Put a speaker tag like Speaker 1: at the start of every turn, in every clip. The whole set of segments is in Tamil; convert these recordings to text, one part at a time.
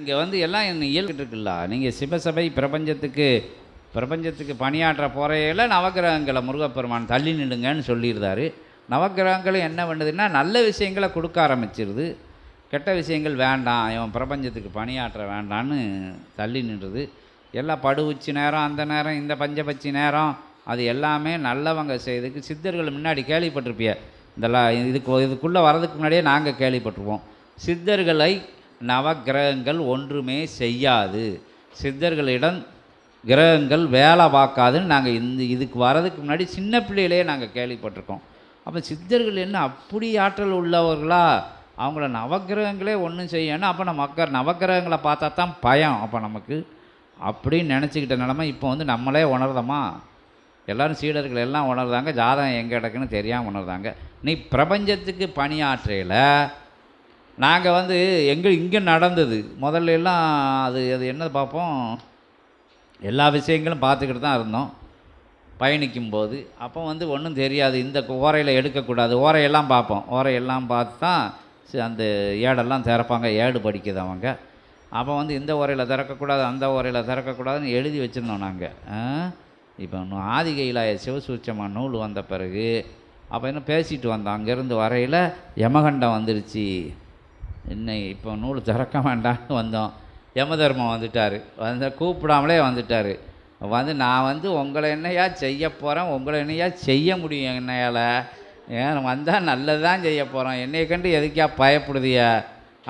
Speaker 1: இங்கே வந்து எல்லாம் என்ன இயல்கிட்டு இருக்குல்ல நீங்கள் சிவசபை பிரபஞ்சத்துக்கு பிரபஞ்சத்துக்கு பணியாற்ற போகிறையில நவக்கிரகங்களை முருகப்பெருமான் தள்ளி நிடுங்கன்னு சொல்லியிருந்தாரு. நவகிரகங்களும் என்ன பண்ணுதுன்னா நல்ல விஷயங்களை கொடுக்க ஆரம்பிச்சிருது. கெட்ட விஷயங்கள் வேண்டாம் இவன் பிரபஞ்சத்துக்கு பணியாற்ற வேண்டான்னு தள்ளி நின்றுது. எல்லாம் படு உச்சி நேரம் அந்த நேரம் இந்த பஞ்சபட்சி நேரம் அது எல்லாமே நல்லவங்க செய்ததுக்கு சித்தர்கள் முன்னாடி கேள்விப்பட்டிருப்பிய. இதெல்லாம் இதுக்கு இதுக்குள்ளே வர்றதுக்கு முன்னாடியே நாங்கள் கேள்விப்பட்டிருப்போம். சித்தர்களை நவக்கிரகங்கள் ஒன்றுமே செய்யாது. சித்தர்களிடம் கிரகங்கள் வேலை பார்க்காதுன்னு நாங்கள் இந்த இதுக்கு வர்றதுக்கு முன்னாடி சின்ன பிள்ளையிலே நாங்கள் கேள்விப்பட்டிருக்கோம். அப்போ சித்தர்கள் என்ன அப்படி ஆற்றல் உள்ளவர்களா? அவங்கள நவக்கிரகங்களே ஒன்றும் செய்யணும். அப்போ நம்ம மக்கள் நவக்கிரகங்களை பார்த்தா தான் பயம். அப்போ நமக்கு அப்படின்னு நினச்சிக்கிட்ட நிலமை இப்போ வந்து நம்மளே உணர்தமா எல்லாரும் சீடர்கள் எல்லாம் உணர்ந்தாங்க ஜாதகம் எங்கே கிடக்குன்னு தெரியாமல் உணர்ந்தாங்க நீ பிரபஞ்சத்துக்கு பணியாற்றையில் நாங்கள் வந்து எங்கே இங்கே நடந்தது. முதல்ல எல்லாம் அது அது என்ன பார்ப்போம்? எல்லா விஷயங்களும் பார்த்துக்கிட்டு தான் இருந்தோம். பயணிக்கும் போது அப்போ வந்து ஒன்றும் தெரியாது. இந்த ஓரையில் எடுக்கக்கூடாது. ஓரையெல்லாம் பார்ப்போம். ஓரையெல்லாம் பார்த்து தான் அந்த ஏடெல்லாம் திறப்பாங்க. ஏடு படிக்குது அவங்க. அப்போ வந்து இந்த ஓரையில் திறக்கக்கூடாது அந்த ஓரையில் திறக்கக்கூடாதுன்னு எழுதி வச்சுருந்தோம் நாங்கள் இப்போ இன்னும் ஆதிகையிலாய சிவசூச்சமா நூல் வந்த பிறகு அப்போ என்ன பேசிட்டு வந்தோம். அங்கேருந்து வரையில் யமகண்டம் வந்துருச்சு. என்ன இப்போ நூல் திறக்க வேண்டாம்னு வந்தோம். யமதர்மம் வந்துட்டார். வந்து கூப்பிடாமலே வந்துட்டார். வந்து நான் வந்து உங்களை என்னையா செய்ய போகிறேன் உங்களை என்னையா செய்ய முடியும் என்னையால்? ஏன் வந்தால் நல்லது தான் செய்ய போகிறோம் என்னை கண்டு எதுக்கா பயப்படுதிய?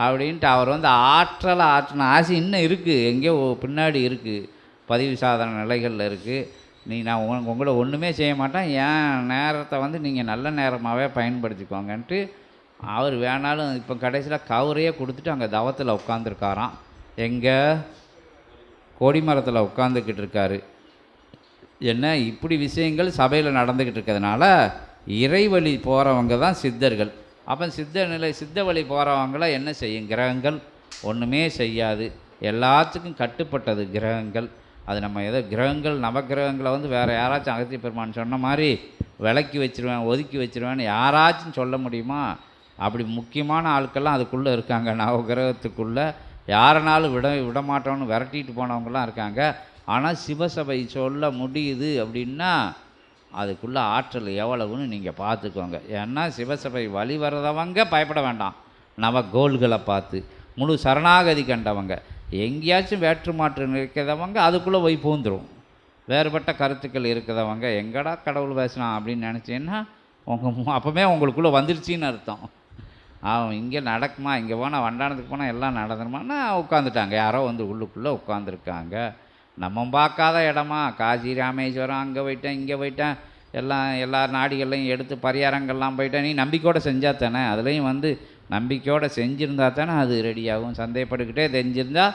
Speaker 1: அப்படின்ட்டு அவர் வந்து ஆற்றலை ஆற்றின ஆசை இன்னும் இருக்குது எங்கேயோ பின்னாடி இருக்குது பதிவு சாதன நிலைகளில் இருக்குது நீ நான் உங்களை ஒன்றுமே செய்ய மாட்டேன். என் நேரத்தை வந்து நீங்கள் நல்ல நேரமாகவே பயன்படுத்திக்கோங்கன்ட்டு அவர் வேணாலும் இப்போ கடைசியில் கவரையே கொடுத்துட்டு அங்கே தவத்தில் உட்காந்துருக்காராம் எங்கே? கொடிமரத்தில் உட்காந்துக்கிட்டு இருக்காரு. என்ன? இப்படி விஷயங்கள் சபையில் நடந்துக்கிட்டு இருக்கிறதுனால இறைவழி போகிறவங்க தான் சித்தர்கள். அப்போ சித்த நிலை சித்த வழி போகிறவங்கள என்ன செய்யும்? கிரகங்கள் ஒன்றுமே செய்யாது. எல்லாத்துக்கும் கட்டுப்பட்டது கிரகங்கள். அது நம்ம ஏதோ கிரகங்கள் நவக்கிரகங்களை வந்து வேறு யாராச்சும் அகத்திய பெருமான் சொன்ன மாதிரி விலக்கி வச்சுருவேன் ஒதுக்கி வச்சிருவேன்னு யாராச்சும் சொல்ல முடியுமா? அப்படி முக்கியமான ஆட்கள்லாம் அதுக்குள்ளே இருக்காங்க. நவகிரகத்துக்குள்ளே யாரனாலும் விட விட மாட்டோம்னு விரட்டிட்டு போனவங்கலாம் இருக்காங்க. ஆனால் சிவசபை சொல்ல முடியுது அப்படின்னா அதுக்குள்ளே ஆற்றல் எவ்வளவுன்னு நீங்கள் பார்த்துக்கோங்க. ஏன்னா சிவசபை வழி வர்றதவங்க பயப்பட வேண்டாம். நவ கோல்களை பார்த்து முழு சரணாகதி கண்டவங்க. எங்கேயாச்சும் வேற்று மாற்று இருக்கிறவங்க அதுக்குள்ளே போய் பூந்துடும் வேறுபட்ட கருத்துக்கள் இருக்கிறவங்க எங்கடா கடவுள் பேசினான் அப்படின்னு நினச்சேன்னா உங்கள் அப்போவே உங்களுக்குள்ளே வந்துருச்சின்னு அர்த்தம். அவன் இங்கே நடக்குமா இங்கே போனால் வண்டானத்துக்கு போனால் எல்லாம் நடந்துருமான்னா உட்காந்துட்டாங்க யாரோ வந்து உள்ளுக்குள்ளே உட்காந்துருக்காங்க நம்ம பார்க்காத இடமா? காசி ராமேஸ்வரம் அங்கே போயிட்டேன் இங்கே போயிட்டேன். எல்லாம் எல்லா நாடிகள்லையும் எடுத்து பரிகாரங்கள்லாம் போயிட்டேன். நீ நம்பிக்கையோடு செஞ்சால் தானே? அதுலேயும் வந்து நம்பிக்கையோடு செஞ்சுருந்தா தானே அது ரெடியாகும் சந்தேகப்பட்டுக்கிட்டே தெரிஞ்சிருந்தால்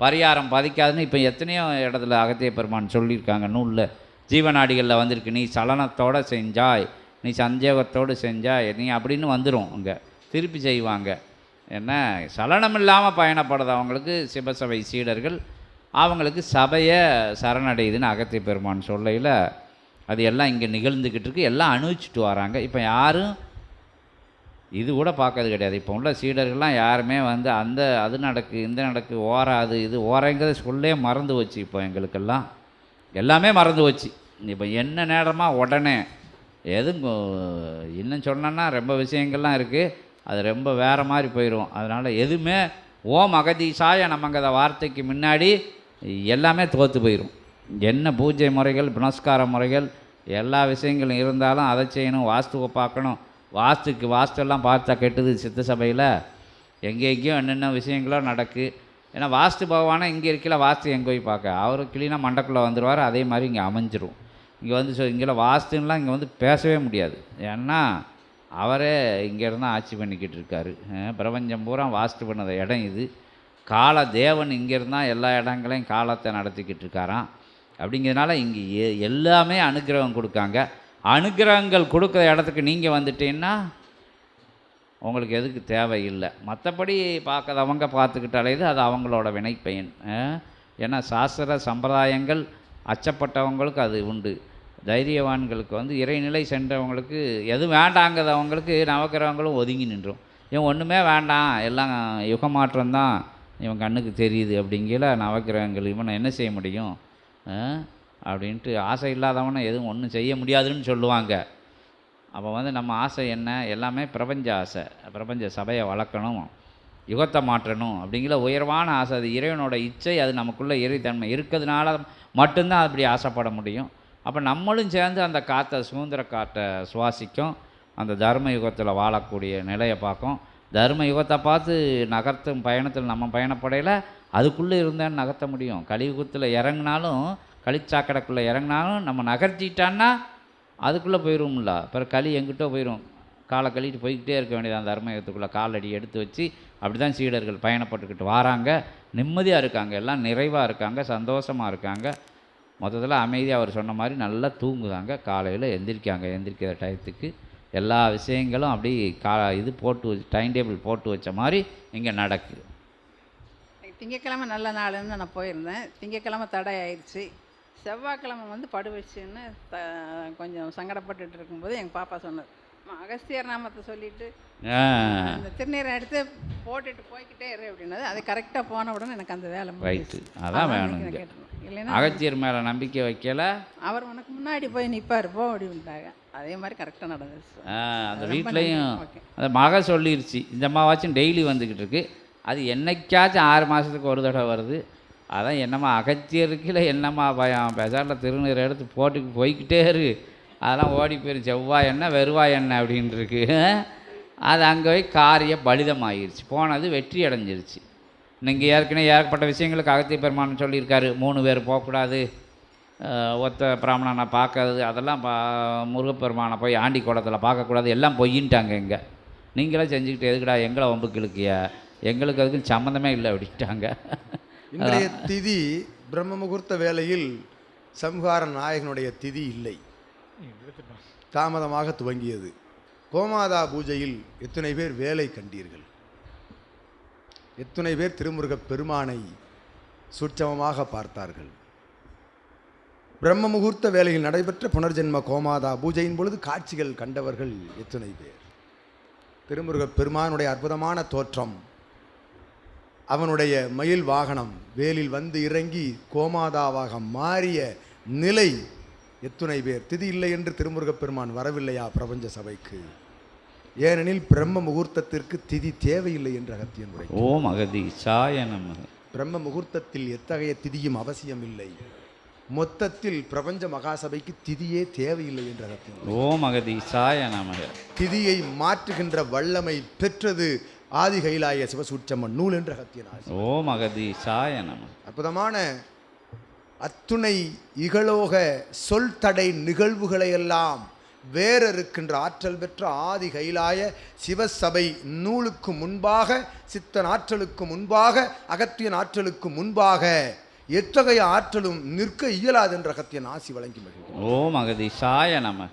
Speaker 1: பரிகாரம் பதிக்காதுன்னு இப்போ எத்தனையோ இடத்துல அகத்திய பெருமான் சொல்லியிருக்காங்க நூலில். ஜீவநாடிகளில் வந்திருக்கு. நீ சலனத்தோடு செஞ்சாய். நீ சந்தேகத்தோடு செஞ்சாய். நீ அப்படின்னு வந்துடும் அங்கே. திருப்பி செய்வாங்க. என்ன? சலனம் இல்லாமல் பயணப்படுறவங்களுக்கு சிவசபை சீடர்கள் அவங்களுக்கு சபையை சரணடையுதுன்னு அகத்திய பெருமான் சொல்லையில் அது எல்லாம் இங்கே நிகழ்ந்துக்கிட்டு இருக்கு. எல்லாம் அனுபவிச்சுட்டு வராங்க. இப்போ யாரும் இது கூட பார்க்கறது கிடையாது. இப்போ உள்ள சீடர்கள்லாம் யாருமே வந்து அந்த அது நடக்கு இந்த நடக்கு ஓராது இது ஓரங்கிறத சொல்லே மறந்து வச்சு இப்போ எங்களுக்கெல்லாம். எல்லாமே மறந்து வச்சு இப்போ என்ன நேரமாக உடனே எதுவும் இன்னும் சொன்னோன்னா ரொம்ப விஷயங்கள்லாம் இருக்குது அது ரொம்ப வேறு மாதிரி போயிடும் அதனால் எதுவுமே ஓம் அகதீசாய நமங்கிற வார்த்தைக்கு முன்னாடி எல்லாமே தோற்று போயிடும் என்ன பூஜை முறைகள் புனஸ்கார முறைகள் எல்லா விஷயங்களும் இருந்தாலும் அதை செய்யணும் வாஸ்துவை பார்க்கணும். வாஸ்துக்கு வாஸ்துவெல்லாம் பார்த்தா கெட்டுது சித்த சபையில். எங்கே எங்கேயோ என்னென்ன விஷயங்களோ நடக்கு. ஏன்னா வாஸ்து பகவானை இங்கே இருக்கல வாஸ்து எங்கே போய் பார்க்க? அவர் கிளீனாக மண்டக்குள்ளே வந்துடுவார் அதே மாதிரி இங்கே அமைஞ்சிரும். இங்கே வந்து சொ இங்கே வாஸ்துன்னெலாம் இங்கே வந்து பேசவே முடியாது. ஏன்னா அவரே இங்கேருந்து ஆட்சி பண்ணிக்கிட்டு இருக்காரு பிரபஞ்சம் பூரா வாஸ்து பண்ணத இடம் இது. கால தேவன் இங்கேருந்தா எல்லா இடங்களையும் காலத்தை நடத்திக்கிட்டு இருக்காராம் அப்படிங்கிறதுனால இங்கே எ- எல்லாமே அனுகிரகம் கொடுக்காங்க. அனுக்கிரகங்கள் கொடுக்குற இடத்துக்கு நீங்கள் வந்துட்டீங்கன்னா உங்களுக்கு எதுக்கு தேவையில்லை. மற்றபடி பார்க்கறவங்க பார்த்துக்கிட்டாலே இது அது அவங்களோட வினைப்பயன். ஏன்னா சாஸ்திர சம்பிரதாயங்கள் அச்சப்பட்டவங்களுக்கு அது உண்டு. தைரியவான்களுக்கு வந்து இறைநிலை சென்றவங்களுக்கு எதுவும் வேண்டாங்கிறவங்களுக்கு நவக்கிரகங்களும் ஒதுங்கி நின்றும். இவன் ஒன்றுமே வேண்டாம் எல்லாம் யுகமாற்றம் தான் இவன் கண்ணுக்கு தெரியுது அப்படிங்கிற நவக்கிரகங்கள் இவனை என்ன செய்ய முடியும்? அப்படின்ட்டு ஆசை இல்லாதவனை எதுவும் ஒன்றும் செய்ய முடியாதுன்னு சொல்லுவாங்க. அப்போ வந்து நம்ம ஆசை என்ன? எல்லாமே பிரபஞ்ச ஆசை. பிரபஞ்ச சபையை வளர்க்கணும் யுகத்தை மாற்றணும் அப்படிங்கிற உயர்வான ஆசை. அது இறைவனோட இச்சை அது நமக்குள்ளே இறைத்தன்மை இருக்கிறதுனால மட்டும்தான் அப்படி ஆசைப்பட முடியும். அப்போ நம்மளும் சேர்ந்து அந்த காற்றை சுதந்திர காற்றை சுவாசிக்கும். அந்த தர்ம யுகத்தில் வாழக்கூடிய நிலையை பார்க்கும். தர்ம யுகத்தை பார்த்து நகர்த்தும் பயணத்தில் நம்ம பயணப்படையில் அதுக்குள்ளே இருந்தால் நகர்த்த முடியும். கலியுகத்தில் இறங்குனாலும் களிச்சாக்கடைக்குள்ளே இறங்குனாலும் நம்ம நகர்த்திட்டான்னா அதுக்குள்ளே போயிடும்ல அப்புறம் களி எங்கிட்டோ போயிடும் காலை கழிட்டு போய்கிட்டே இருக்க வேண்டியது அந்த தர்மயுகத்துக்குள்ளே காலடி எடுத்து வச்சு அப்படி தான் சீடர்கள் பயணப்பட்டுக்கிட்டு வராங்க. நிம்மதியாக இருக்காங்க. எல்லாம் நிறைவாக இருக்காங்க. சந்தோஷமாக இருக்காங்க. மொத்தத்தில் அமைதியாக அவர் சொன்ன மாதிரி நல்லா தூங்குதாங்க. காலையில் எந்திரிக்காங்க. எந்திரிக்கிற டயத்துக்கு எல்லா விஷயங்களும் அப்படி கா இது போட்டு வச்சு டைம் டேபிள் போட்டு வச்ச மாதிரி இங்கே நடக்குது.
Speaker 2: திங்கக்கிழமை நல்ல நாளுன்னு நான் போயிருந்தேன். திங்கக்கிழமை தடை ஆயிடுச்சு. செவ்வாய்க்கிழமை வந்து படுவச்சுன்னு த கொஞ்சம் சங்கடப்பட்டுட்டு இருக்கும்போது எங்கள் பாப்பா சொன்னது அகஸ்தியர் நாமத்தை சொல்லிட்டு அந்த திருநீரை எடுத்து போட்டுட்டு போய்க்கிட்டே இரு அப்படின்னது. அது கரெக்டாக போன உடனே எனக்கு அந்த வேலை
Speaker 1: ரைட்டு. அதான் வேணும்.
Speaker 2: இல்லைன்னா
Speaker 1: அகத்தியர் மேலே நம்பிக்கை வைக்கல.
Speaker 2: அவர் உனக்கு முன்னாடி போய் நிற்பார் போ அப்படின்ட்டாங்க. அதே மாதிரி கரெக்டாக நடந்துச்சு.
Speaker 1: அந்த வீட்லேயும். அந்த மக சொல்லிருச்சு. இந்த மாவாச்சும் டெய்லி வந்துக்கிட்டு இருக்கு. அது என்னைக்காச்சும் ஆறு மாதத்துக்கு ஒரு தடவை வருது. அதான் என்னம்மா அகத்தியருக்கு இல்லை என்னம்மா பயம்? பெசாரில் திருநீர் எடுத்து போட்டுக்கு போய்க்கிட்டே இரு. அதெல்லாம் ஓடி போயிடும் செவ்வாய் எண்ணெய் வெறுவாய் எண்ணெய் அப்படின்ட்டுருக்கு அது அங்கே போய் காரிய பலிதமாகிருச்சு போனது வெற்றி அடைஞ்சிருச்சு. நீங்கள் ஏற்கனவே ஏற்பட்ட விஷயங்களுக்கு அகத்திய பெருமான் சொல்லியிருக்காரு. மூணு பேர் போகக்கூடாது. ஒத்த பிராமணனை பார்க்கறது அதெல்லாம் பா முருகப்பெருமானை போய் ஆண்டி குளத்தில் பார்க்கக்கூடாது. எல்லாம் பொய்யின்ட்டாங்க இங்கே. நீங்களே செஞ்சுக்கிட்டு எதுக்குடா எங்களை வம்புக்கு இழுக்கிய எங்களுக்கு அதுக்கும் சம்மந்தமே இல்லை அப்படின்ட்டாங்க.
Speaker 3: திதி பிரம்ம முகூர்த்த வேலையில் சம்ஹார நாயகனுடைய திதி இல்லை. தாமதமாக துவங்கியது. கோமாதா பூஜையில் எத்தனை பேர் வேலை கண்டீர்கள். எத்தனை பேர் திருமுருகப் பெருமானை சுட்சமமாக பார்த்தார்கள். பிரம்ம முகூர்த்த வேலையில் நடைபெற்ற புனர்ஜென்ம கோமாதா பூஜையின் பொழுது காட்சிகள் கண்டவர்கள் எத்தனை பேர். திருமுருகப் பெருமானுடைய அற்புதமான தோற்றம் அவனுடைய மயில் வாகனம் வேலில் வந்து இறங்கி கோமாதாவாக மாறிய நிலை எத்துணை பேர். திதி இல்லை என்று திருமுருகப் பெருமான் வரவில்லையா பிரபஞ்ச சபைக்கு? ஏனெனில் பிரம்ம முகூர்த்தத்திற்கு திதி தேவையில்லை என்று அகத்தியன் உரை
Speaker 1: ஓம் அகதி சாய நம
Speaker 3: பிரம்ம முகூர்த்தத்தில் எத்தகைய திதியும் அவசியம் இல்லை மொத்தத்தில் பிரபஞ்ச மகாசபைக்கு திதியே தேவையில்லை என்று அகத்தியன் உரை.
Speaker 1: ஓம் அகதி சாய நமக.
Speaker 3: திதியை மாற்றுகின்ற வல்லமை பெற்றது ஆதி கைலாய சிவசூட்சம நூல் என்று அகத்தியன் ஆசி
Speaker 1: ஓம் அகதி சாய நம
Speaker 3: அற்புதமான அத்துணை இகலோக சொல் தடை நிகழ்வுகளை எல்லாம் வேற இருக்கின்ற ஆற்றல் பெற்ற ஆதி கைலாய சிவசபை நூலுக்கு முன்பாக சித்தன் ஆற்றலுக்கு முன்பாக அகத்தியன் ஆற்றலுக்கு முன்பாக எத்தகைய ஆற்றலும் நிற்க இயலாது என்ற அகத்தியன் ஆசி வழங்கி மகிழ்கிறார்
Speaker 1: ஓம் அகதி சாய நமக